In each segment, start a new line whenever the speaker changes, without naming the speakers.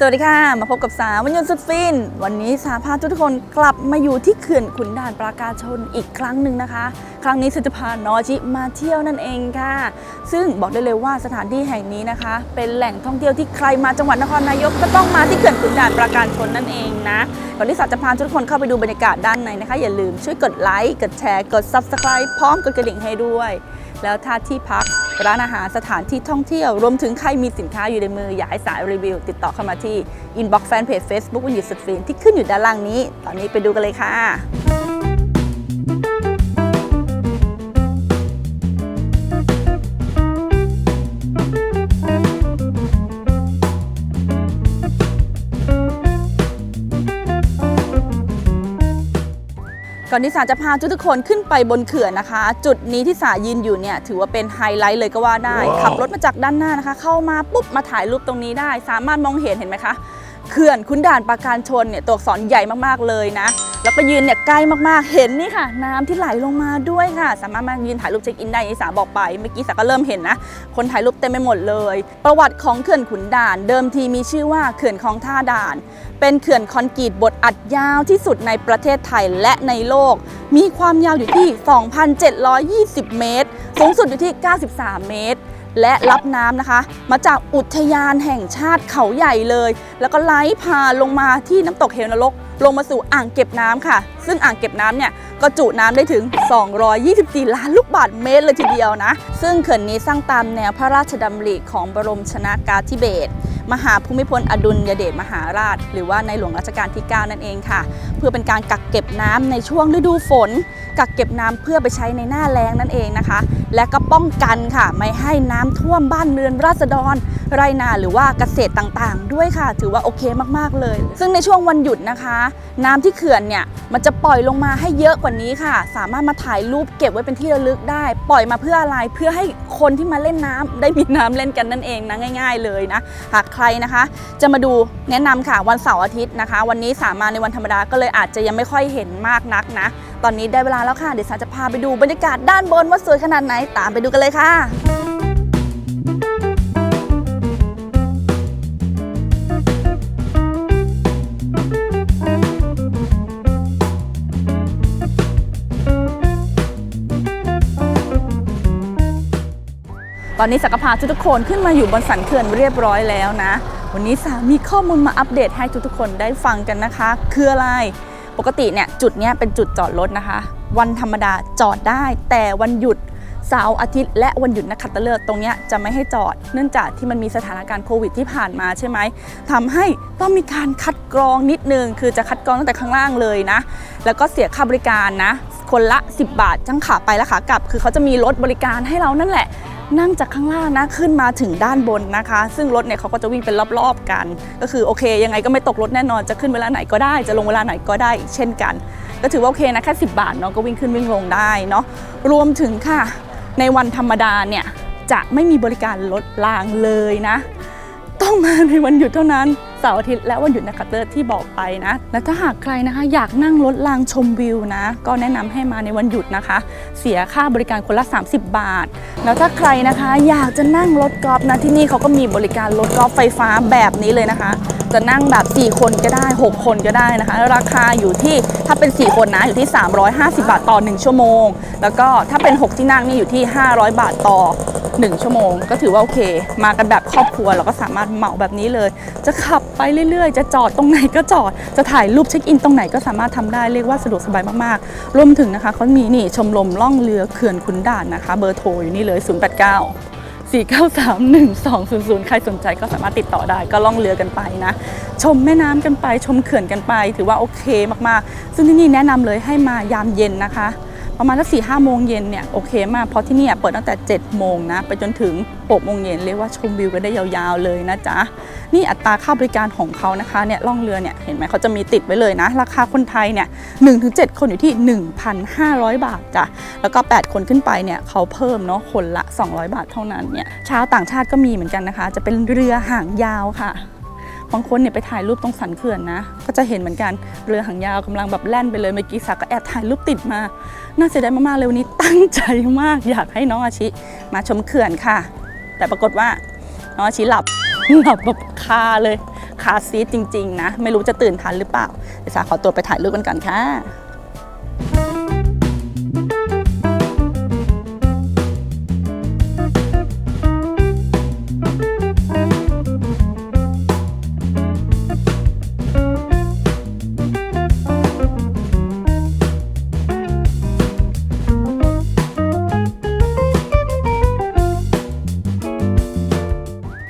สวัสดีค่ะ มาพบกับสาวันยนต์สุดฟิน วันนี้สาพาทุกคนกลับมาอยู่ที่เขื่อนขุนด่านปราการชนอีกครั้งหนึ่งนะคะ ครั้งนี้สุจะพานอจิมาเที่ยวนั่นเองค่ะ ซึ่งบอกได้เลยว่าสถานที่แห่งนี้นะคะ เป็นแหล่งท่องเที่ยวที่ใครมาจังหวัดนครนายกก็ต้องมาที่เขื่อนขุนด่านปราการชนนั่นเองนะก่อนที่สาจะพาทุกคนเข้าไปดูบรรยากาศด้านในนะคะ อย่าลืมช่วยกดไลค์กดแชร์กด subscribe พร้อมกดกระดิ่งให้ด้วย แล้วถ้าที่พัก ร้านอาหารสถานที่ท่องเที่ยว รวมถึงใครมีสินค้าอยู่ในมือ อยากให้สายรีวิว ติดต่อเข้ามาที่ inbox fanpage Facebook วันหยุดสุดฟินที่ขึ้นอยู่ด้านล่างนี้ ตอนนี้ไปดูกันเลยค่ะ ก่อนที่สาจะพาทุกๆคนขึ้นไปบนเขื่อนนะคะ จุดนี้ที่สายืนอยู่เนี่ยถือว่าเป็นไฮไลท์เลยก็ว่าได้ ขับรถมาจากด้านหน้านะคะ เข้ามาปุ๊บมาถ่ายรูปตรงนี้ได้ สามารถมองเห็นเห็นไหมคะ เขื่อนคุณด่านปราการชนเนี่ยตัวอักษรใหญ่มากๆเลยนะ แล้วก็ยืนเนี่ยใกล้มากๆ เห็นนี่ค่ะ น้ำที่ไหลลงมาด้วยค่ะ สามารถมายืนถ่ายรูปเช็คอินได้อย่างที่สาบอกไป เมื่อกี้สาก็เริ่มเห็นนะ คนถ่ายรูปเต็มไปหมดเลย ประวัติของเขื่อนขุนด่าน เดิมทีมีชื่อว่าเขื่อนคลองท่าด่าน เป็นเขื่อนคอนกรีตบดอัดยาวที่สุดในประเทศไทยและในโลก มีความยาวอยู่ที่ 2,720 เมตร สูงสุดอยู่ที่ 93 เมตร และรับน้ำนะคะ มาจากอุทยานแห่งชาติเขาใหญ่เลย แล้วก็ไหลพาลงมาที่น้ำตกเหวนรก ลงมาสู่อ่างเก็บน้ำค่ะ ซึ่งอ่างเก็บน้ำเนี่ยก็จุน้ำได้ถึง 224 ล้านลูกบาศก์เมตรเลยทีเดียวนะ ซึ่งเขื่อนนี้สร้างตามแนวพระราชดำริของบรมชนากาธิเบศร มหาภูมิพลอดุลยเดชมหาราช หรือว่าในหลวงรัชกาลที่ 9 นั่นเองค่ะ เพื่อเป็นการกักเก็บน้ำในช่วงฤดูฝน กักเก็บน้ำเพื่อไปใช้ในหน้าแล้งนั่นเองนะคะ และก็ป้องกันค่ะ ไม่ให้น้ำท่วมบ้านเรือนราษฎร ไรนาหรือว่าเกษตรต่างๆ ด้วยค่ะ ถือว่าโอเคมากๆเลย ซึ่งในช่วงวันหยุดนะคะ น้ำที่เขื่อนเนี่ยมันจะปล่อยลงมาให้เยอะกว่านี้ค่ะ สามารถมาถ่ายรูปเก็บไว้เป็นที่ระลึกได้ ปล่อยมาเพื่ออะไรเพื่อให้คนที่มาเล่นน้ำได้มีน้ำเล่นกันนั่นเองนะง่าย ๆ เลยนะหากใครนะคะ จะมาดูแนะนำค่ะวันเสาร์อาทิตย์นะคะ วันนี้สามาในวันธรรมดาก็เลยอาจจะยังไม่ค่อยเห็นมากนักนะ ตอนนี้ได้เวลาแล้วค่ะเดี๋ยวสาจะพาไปดูบรรยากาศด้านบนว่าสวยขนาดไหนตามไปดูกันเลยค่ะ อนนี้สักพาทุกคนขึ้นมาอยู่บนสันเขื่อนเรียบร้อยแล้วนะ วันนี้สามีข้อมูลมาอัปเดตให้ทุกๆคนได้ฟังกันนะคะ คืออะไร ปกติเนี่ยจุดเนี้ยเป็นจุดจอดรถนะคะ วันธรรมดาจอดได้ แต่วันหยุดเสาร์อาทิตย์และวันหยุดนักขัตฤกษ์ตรงนี้จะไม่ให้จอด เนื่องจากที่มันมีสถานการณ์โควิดที่ผ่านมาใช่ไหมทำให้ต้องมีการคัดกรองนิดนึง คือจะคัดกรองตั้งแต่ข้างล่างเลยนะ แล้วก็เสียค่าบริการนะ คนละ 10 บาททั้งขาไปและขากลับ คือเขาจะมีรถบริการให้เรานั่นแหละ นั่งจากข้างล่างนะขึ้นมาถึงด้านบนนะคะ ซึ่งรถเนี่ยเขาก็จะวิ่งเป็นรอบๆกัน ก็คือโอเค ยังไงก็ไม่ตกรถแน่นอนจะขึ้นเวลาไหนก็ได้ จะลงเวลาไหนก็ได้เช่นกัน ก็ถือว่าโอเคนะแค่ 10 บาทเนาะก็วิ่งขึ้นวิ่งลงได้เนาะรวมถึงค่ะ ในวันธรรมดาเนี่ยจะไม่มีบริการรถรางเลยนะ ต้องมาในวันหยุดเท่านั้น เสาร์อาทิตย์และวันหยุดนักขัตฤกษ์ที่บอกไปนะ และถ้าหากใครนะคะ อยากนั่งรถรางชมวิวนะ ก็แนะนำให้มาในวันหยุดนะคะ เสียค่าบริการคนละ 30 บาท แล้วถ้าใครนะคะอยากจะนั่งรถกอล์ฟนะที่นี่เขาก็มีบริการรถกอล์ฟไฟฟ้าแบบนี้เลยนะคะ จะนั่งแบบ 4 คนก็ได้ 6 คนก็ได้นะคะ ราคาอยู่ที่ถ้าเป็น 4 คนนะอยู่ที่ 350 บาทต่อ 1 ชั่วโมง แล้วก็ถ้าเป็น 6 ที่นั่งนี่อยู่ที่ 500 บาทต่อ 1 ชั่วโมง ก็ถือว่าโอเค มากันแบบครอบครัวเราก็สามารถเหมาแบบนี้เลย จะขับไปเรื่อย ๆ จะจอดตรงไหนก็จอด จะถ่ายรูปเช็คอินตรงไหนก็สามารถทำได้เรียกว่าสะดวกสบายมากๆ รวมถึงนะคะเขามีนี่ชมรมล่องเรือเขื่อนขุนด่านนะคะ เบอร์โทรอยู่นี่เลย 089 4931200 ใครสนใจก็สามารถติดต่อได้ก็ล่องเรือกันไปนะ ชมแม่น้ำกันไปชมเขื่อนกันไป ถือว่าโอเคมากๆ ซึ่งที่นี่แนะนำเลยให้มายามเย็นนะคะ ประมาณสักสี่ห้าโมงเย็นเนี่ยโอเคมากเพราะที่นี่เปิดตั้งแต่7จ็ดโมงนะไปจนถึง6กโมงเย็นเรียกว่าชมวิวกันได้ยาวๆเลยนะจ๊ะนี่อัตราค่าบริการของเขานะคะเนี่ยล่องเรือเนี่ยเห็นไหมเขาจะมีติดไว้เลยนะ ราคาคนไทยเนี่ยหนึ่งถึงเจ็ดคนอยู่ที่ 1,500 บาทจ้ะแล้วก็ 8 คนขึ้นไปเนี่ยเขาเพิ่มเนาะคนละ 200 บาทเท่านั้นเนี่ยชาวต่างชาติก็มีเหมือนกันนะคะ จะเป็นเรือหางยาวค่ะ บางคนเนี่ยไปถ่ายรูปตรงสันเขื่อนนะ ก็จะเห็นเหมือนกันเรือหางยาวกำลังแบบแล่นไปเลยเมื่อกี้สาก็แอบถ่ายรูปติดมา น่าเสียดายมากๆเลยวันนี้ตั้งใจมากอยากให้น้องอาชิมาชมเขื่อนค่ะ แต่ปรากฏว่าน้องอาชิหลับหลับแบบคาเลยคาซีดจริง ๆ นะ ไม่รู้จะตื่นทันหรือเปล่าเดี๋ยวสาขอตัวไปถ่ายรูปกันก่อนค่ะ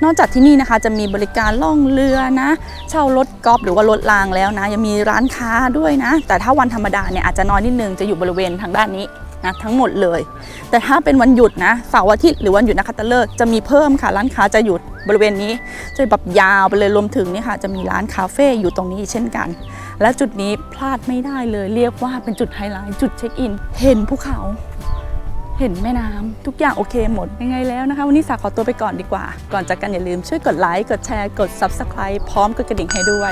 อกจากที่นี่นะคะ จะมีบริการล่องเรือนะ เช่ารถกอล์ฟหรือว่ารถรางแล้วนะ ยังมีร้านค้าด้วยนะ แต่ถ้าวันธรรมดาเนี่ยอาจจะน้อยนิดนึงจะอยู่บริเวณทางด้านนี้นะทั้งหมดเลย แต่ถ้าเป็นวันหยุดนะเสาร์อาทิตย์หรือวันหยุดนักขัตฤกษ์จะมีเพิ่มค่ะร้านค้าจะอยู่บริเวณนี้ จะแบบยาวไปเลยรวมถึงนี่ค่ะ จะมีร้านคาเฟ่อยู่ตรงนี้เช่นกัน และจุดนี้พลาดไม่ได้เลย เรียกว่าเป็นจุดไฮไลท์จุดเช็คอิน เห็นภูเขา เห็นแม่น้ำทุกอย่างโอเคหมดยังไงแล้วนะคะ วันนี้สาขอตัวไปก่อนดีกว่า ก่อนจากกันอย่าลืมช่วยกดไลค์กดแชร์กด Subscribe พร้อมกดกระดิ่งให้ด้วย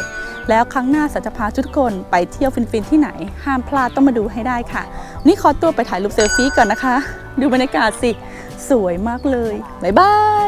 แล้วครั้งหน้าสัจะพาทุกคนไปเที่ยวฟินๆที่ไหน ห้ามพลาดต้องมาดูให้ได้ค่ะวันนี่ขอตัวไปถ่ายรูปเซลฟี่ก่อนนะคะ ดูบรรยากาศสิ สวยมากเลยบ๊ายบาย